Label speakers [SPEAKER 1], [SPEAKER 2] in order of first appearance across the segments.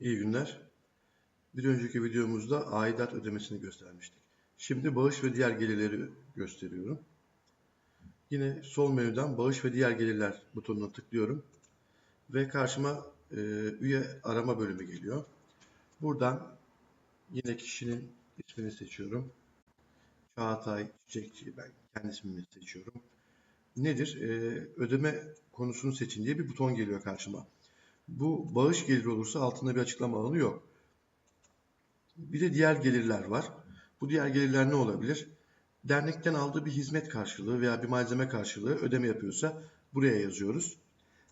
[SPEAKER 1] İyi günler. Bir önceki videomuzda aidat ödemesini göstermiştik. Şimdi bağış ve diğer gelirleri gösteriyorum. Yine sol menüden bağış ve diğer gelirler butonuna tıklıyorum. Ve karşıma e, üye arama bölümü geliyor. Buradan yine kişinin ismini seçiyorum. Çağatay Çiçekçi ben kendi ismimi seçiyorum. Nedir? E, ödeme konusunu seçin diye bir buton geliyor karşıma. Bu bağış geliri olursa altında bir açıklama alanı yok. Bir de diğer gelirler var. Bu diğer gelirler ne olabilir? Dernekten aldığı bir hizmet karşılığı veya bir malzeme karşılığı ödeme yapıyorsa buraya yazıyoruz.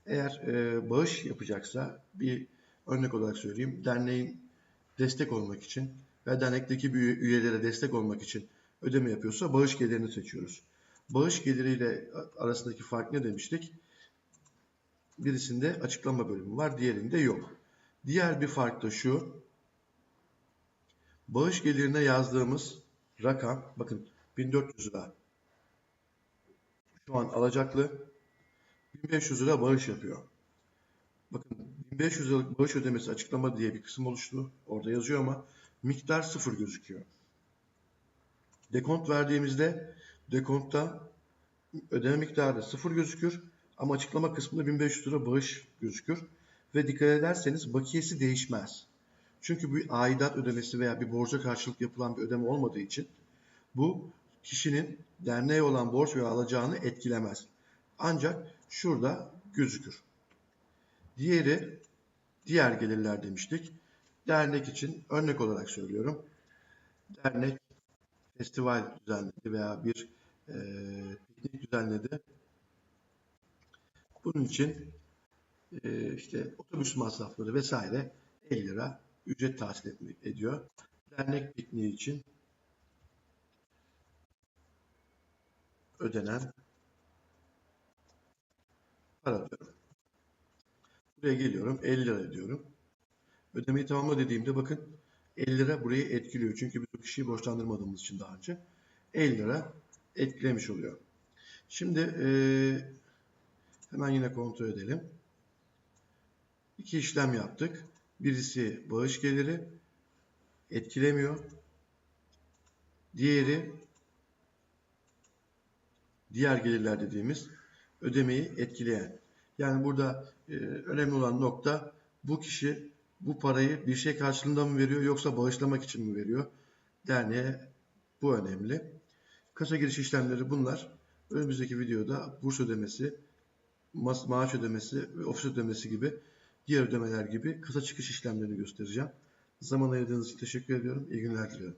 [SPEAKER 1] Eğer e, bağış yapacaksa bir örnek olarak söyleyeyim. Derneğin destek olmak için ve dernekteki bir üye- üyelere destek olmak için ödeme yapıyorsa bağış gelirini seçiyoruz. Bağış geliriyle arasındaki fark ne demiştik? Birisinde açıklama bölümü var, diğerinde yok. Diğer bir fark da şu. Bağış gelirine yazdığımız rakam, bakın 1400 lira. Şu an alacaklı. 1500 lira bağış yapıyor. Bakın 1500 liralık bağış ödemesi açıklama diye bir kısım oluştu. Orada yazıyor ama miktar sıfır gözüküyor. Dekont verdiğimizde dekontta ödeme miktarı sıfır gözükür ama açıklama kısmında 1500 lira bağış gözükür. Ve dikkat ederseniz bakiyesi değişmez. Çünkü bir aidat ödemesi veya bir borca karşılık yapılan bir ödeme olmadığı için bu kişinin derneğe olan borç veya alacağını etkilemez. Ancak şurada gözükür. Diğeri diğer gelirler demiştik. Dernek için örnek olarak söylüyorum. Dernek festival düzenledi veya bir eee piknik düzenledi. Bunun için eee, işte otobüs masrafları vesaire 50 lira ücret tahsil ediyor. Dernek pikniği için ödenen para diyorum. Buraya geliyorum 50 lira diyorum. Ödemeyi tamamla dediğimde bakın 50 lira burayı etkiliyor. Çünkü biz o kişiyi borçlandırmadığımız için daha önce 50 lira etkilemiş oluyor. Şimdi eee, hemen yine kontrol edelim. İki işlem yaptık. Birisi bağış geliri etkilemiyor. Diğeri diğer gelirler dediğimiz ödemeyi etkileyen. Yani burada e, önemli olan nokta bu kişi bu parayı bir şey karşılığında mı veriyor yoksa bağışlamak için mi veriyor? Derneğe bu önemli. Kasa giriş işlemleri bunlar. Önümüzdeki videoda burs ödemesi, mas- maaş ödemesi ve ofis ödemesi gibi diğer ödemeler gibi kasa çıkış işlemlerini göstereceğim. Zaman ayırdığınız için teşekkür ediyorum. İyi günler diliyorum.